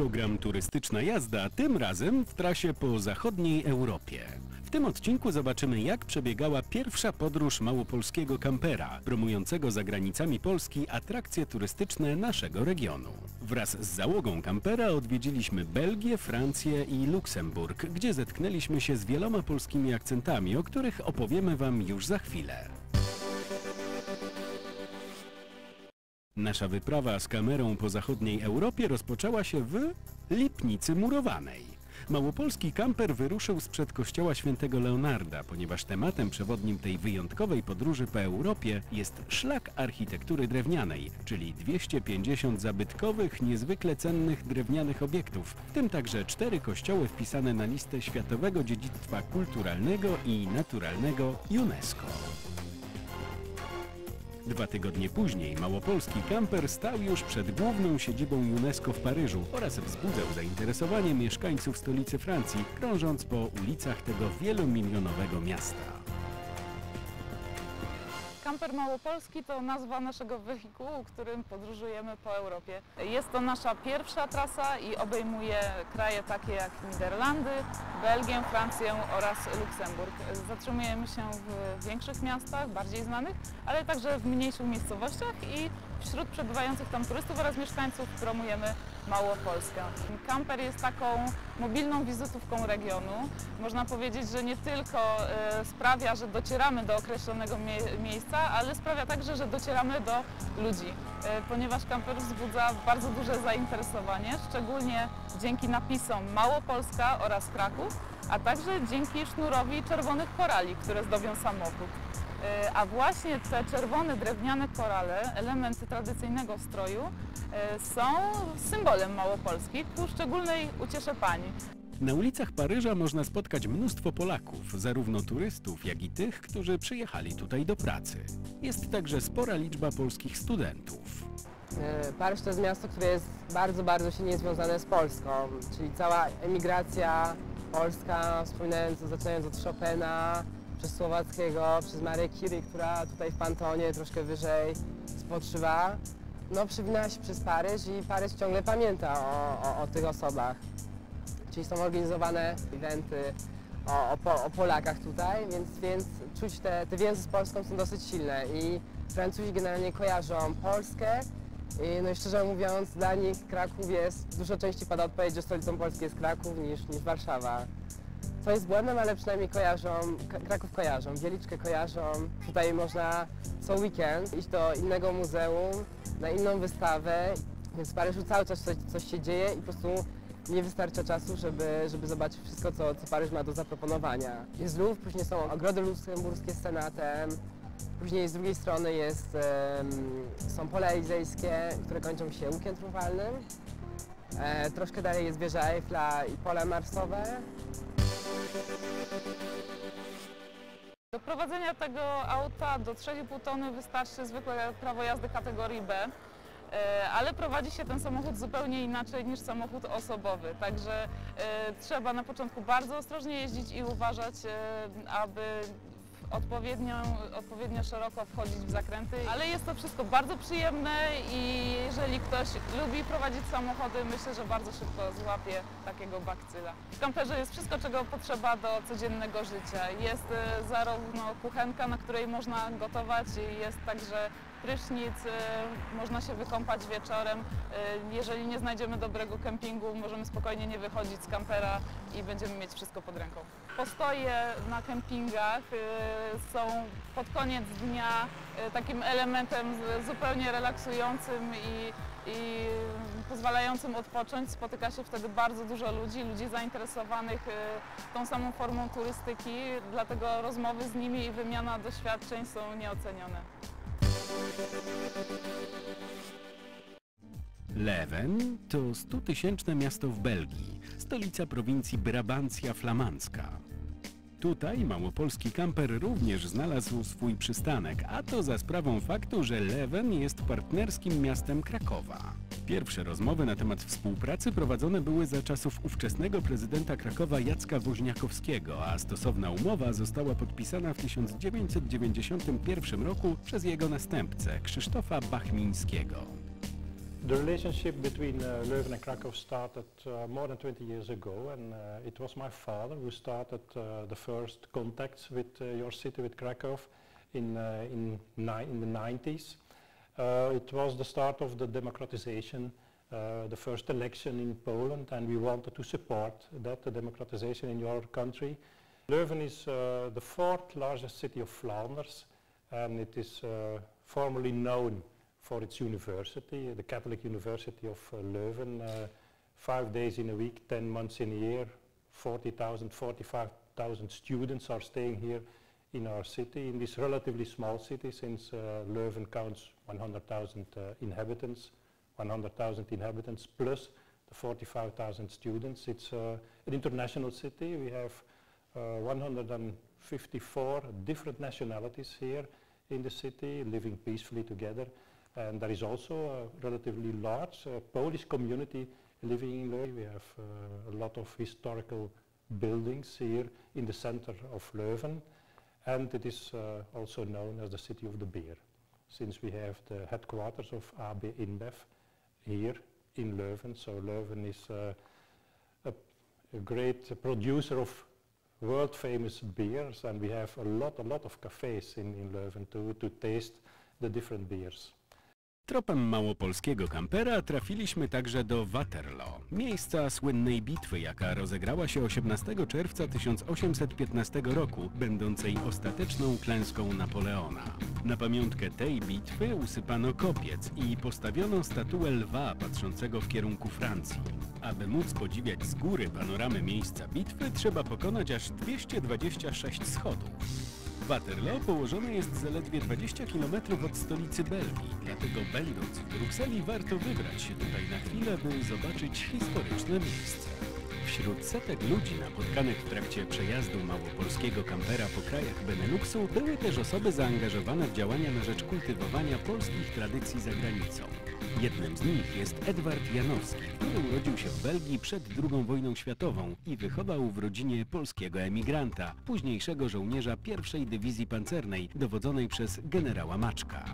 program Turystyczna jazda, tym razem w trasie po zachodniej Europie. W tym odcinku zobaczymy, jak przebiegała pierwsza podróż małopolskiego kampera, promującego za granicami Polski atrakcje turystyczne naszego regionu. Wraz z załogą kampera odwiedziliśmy Belgię, Francję i Luksemburg, gdzie zetknęliśmy się z wieloma polskimi akcentami, o których opowiemy Wam już za chwilę. Nasza wyprawa z kamerą po zachodniej Europie rozpoczęła się w Lipnicy Murowanej. Małopolski kamper wyruszył sprzed kościoła świętego Leonarda, ponieważ tematem przewodnim tej wyjątkowej podróży po Europie jest szlak architektury drewnianej, czyli 250 zabytkowych, niezwykle cennych drewnianych obiektów, w tym także cztery kościoły wpisane na listę Światowego Dziedzictwa Kulturalnego i Naturalnego UNESCO. Dwa tygodnie później małopolski kamper stał już przed główną siedzibą UNESCO w Paryżu oraz wzbudzał zainteresowanie mieszkańców stolicy Francji, krążąc po ulicach tego wielomilionowego miasta. Kamper Małopolski to nazwa naszego wehikułu, którym podróżujemy po Europie. Jest to nasza pierwsza trasa i obejmuje kraje takie jak Niderlandy, Belgię, Francję oraz Luksemburg. Zatrzymujemy się w większych miastach, bardziej znanych, ale także w mniejszych miejscowościach i wśród przebywających tam turystów oraz mieszkańców promujemy Małopolskę. Kamper jest taką mobilną wizytówką regionu. Można powiedzieć, że nie tylko e, sprawia, że docieramy do określonego mie miejsca, ale sprawia także, że docieramy do ludzi, e, ponieważ kamper wzbudza bardzo duże zainteresowanie, szczególnie dzięki napisom Małopolska oraz Kraków, a także dzięki sznurowi czerwonych korali, które zdobią samochód. E, A właśnie te czerwone drewniane korale, elementy tradycyjnego stroju, e, są symbolem Małopolski ku szczególnej uciesze pani. Na ulicach Paryża można spotkać mnóstwo Polaków, zarówno turystów, jak i tych, którzy przyjechali tutaj do pracy. Jest także spora liczba polskich studentów. E, Paryż to jest miasto, które jest bardzo, bardzo silnie związane z Polską, czyli cała emigracja polska, wspominając, zaczynając od Chopina, przez Słowackiego, przez Marię Curie, która tutaj w Pantonie troszkę wyżej spoczywa, no przewinęła się przez Paryż i Paryż ciągle pamięta o, o, o tych osobach. Czyli są organizowane eventy o, o, o Polakach tutaj, więc, więc czuć te, te więzy z Polską są dosyć silne i Francuzi generalnie kojarzą Polskę i no i szczerze mówiąc dla nich Kraków jest, dużo częściej pada odpowiedź, że stolicą Polski jest Kraków niż, niż Warszawa. Co jest błędem, ale przynajmniej kojarzą, Kraków kojarzą, Wieliczkę kojarzą. Tutaj można co weekend iść do innego muzeum, na inną wystawę, więc w Paryżu cały czas coś, coś się dzieje i po prostu nie wystarcza czasu, żeby, żeby zobaczyć wszystko, co, co Paryż ma do zaproponowania. Jest Louvre, później są ogrody luksemburskie z Senatem, później z drugiej strony jest, em, są pola elizejskie, które kończą się łukiem triumfalnym. E, troszkę dalej jest wieża Eiffla i pole marsowe. Do prowadzenia tego auta do 3,5 tony wystarczy zwykłe prawo jazdy kategorii B, e, ale prowadzi się ten samochód zupełnie inaczej niż samochód osobowy. Także e, trzeba na początku bardzo ostrożnie jeździć i uważać, e, aby odpowiednio, odpowiednio szeroko wchodzić w zakręty. Ale jest to wszystko bardzo przyjemne i jeżeli ktoś lubi prowadzić samochody, myślę, że bardzo szybko złapie takiego bakcyla. W kamperze jest wszystko, czego potrzeba do codziennego życia. Jest e, zarówno kuchenka, na której można gotować, jest także prysznic, e, można się wykąpać wieczorem. E, Jeżeli nie znajdziemy dobrego kempingu, możemy spokojnie nie wychodzić z kampera i będziemy mieć wszystko pod ręką. Postoje na kempingach e, są pod koniec dnia takim elementem zupełnie relaksującym i, i pozwalającym odpocząć. Spotyka się wtedy bardzo dużo ludzi, ludzi zainteresowanych tą samą formą turystyki, dlatego rozmowy z nimi i wymiana doświadczeń są nieocenione. Leven to 100-tysięczne miasto w Belgii, stolica prowincji Brabancja Flamandzka. Tutaj małopolski kamper również znalazł swój przystanek, a to za sprawą faktu, że Leven jest partnerskim miastem Krakowa. Pierwsze rozmowy na temat współpracy prowadzone były za czasów ówczesnego prezydenta Krakowa Jacka Woźniakowskiego, a stosowna umowa została podpisana w 1991 roku przez jego następcę Krzysztofa Bachmińskiego. The relationship between uh, Leuven and Krakow started uh, more than 20 years ago, and uh, it was my father who started uh, the first contacts with uh, your city, with Krakow, in, uh, in, in the 90s. Uh, it was the start of the democratization, uh, the first election in Poland, and we wanted to support that, the democratization in your country. Leuven is uh, the fourth largest city of Flanders, and it is uh, formerly known for its university, the Catholic University of uh, Leuven, uh, five days in a week, 10 months in a year, 40,000, 45,000 students are staying here in our city, in this relatively small city, since uh, Leuven counts 100,000 uh, inhabitants, 100,000 inhabitants plus the 45,000 students. It's uh, an international city. We have uh, 154 different nationalities here in the city, living peacefully together. And there is also a relatively large uh, Polish community living in Leuven. We have uh, a lot of historical buildings here in the center of Leuven. And it is uh, also known as the city of the beer, since we have the headquarters of AB InBev here in Leuven. So Leuven is uh, a, a great producer of world famous beers and we have a lot, a lot of cafes in, in Leuven to, to taste the different beers. Tropem małopolskiego kampera trafiliśmy także do Waterloo, miejsca słynnej bitwy, jaka rozegrała się 18 czerwca 1815 roku, będącej ostateczną klęską Napoleona. Na pamiątkę tej bitwy usypano kopiec i postawiono statuę lwa patrzącego w kierunku Francji. Aby móc podziwiać z góry panoramę miejsca bitwy, trzeba pokonać aż 226 schodów. Waterloo położone jest zaledwie 20 km od stolicy Belgii, dlatego będąc w Brukseli warto wybrać się tutaj na chwilę, by zobaczyć historyczne miejsce. Wśród setek ludzi napotkanych w trakcie przejazdu małopolskiego kampera po krajach Beneluxu były też osoby zaangażowane w działania na rzecz kultywowania polskich tradycji za granicą. Jednym z nich jest Edward Janowski, który urodził się w Belgii przed II wojną światową i wychował w rodzinie polskiego emigranta, późniejszego żołnierza pierwszej dywizji pancernej dowodzonej przez generała Maczka.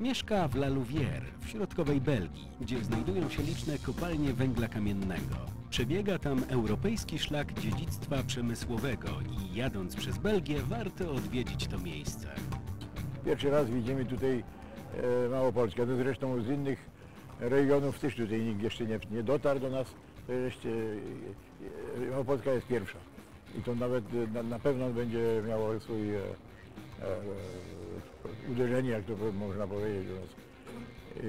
Mieszka w La Louvière w środkowej Belgii, gdzie znajdują się liczne kopalnie węgla kamiennego. Przebiega tam europejski szlak dziedzictwa przemysłowego i jadąc przez Belgię warto odwiedzić to miejsce. Pierwszy raz widzimy tutaj e, Małopolskę. No zresztą z innych regionów też tutaj nikt jeszcze nie, nie dotarł do nas. Jeszcze e, Małopolska jest pierwsza. I to nawet e, na, na pewno będzie miało swój e, e, uderzenie, jak to można powiedzieć do nas. E,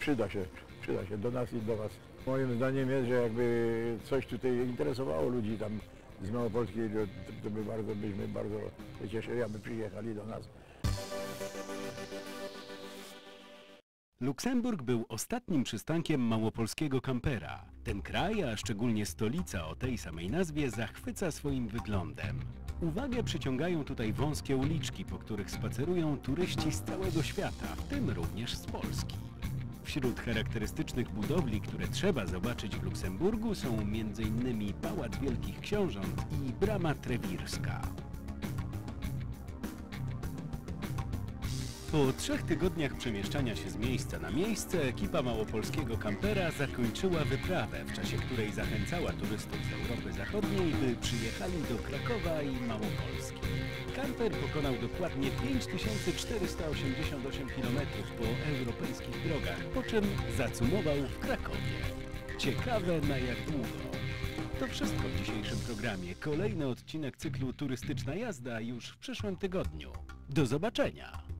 przyda się, przyda się do nas i do Was. Moim zdaniem jest, że jakby coś tutaj interesowało ludzi tam z Małopolski, to, to by bardzo byśmy bardzo się cieszyli, aby przyjechali do nas. Luksemburg był ostatnim przystankiem małopolskiego kampera. Ten kraj, a szczególnie stolica o tej samej nazwie, zachwyca swoim wyglądem. Uwagę przyciągają tutaj wąskie uliczki, po których spacerują turyści z całego świata, w tym również z Polski. Wśród charakterystycznych budowli, które trzeba zobaczyć w Luksemburgu są m.in. Pałac Wielkich Książąt i Brama Trewirska. Po trzech tygodniach przemieszczania się z miejsca na miejsce, ekipa małopolskiego kampera zakończyła wyprawę, w czasie której zachęcała turystów z Europy Zachodniej, by przyjechali do Krakowa i Małopolski. Kamper pokonał dokładnie 5488 km po europejskich drogach, po czym zacumował w Krakowie. Ciekawe na jak długo. To wszystko w dzisiejszym programie. Kolejny odcinek cyklu Turystyczna jazda już w przyszłym tygodniu. Do zobaczenia!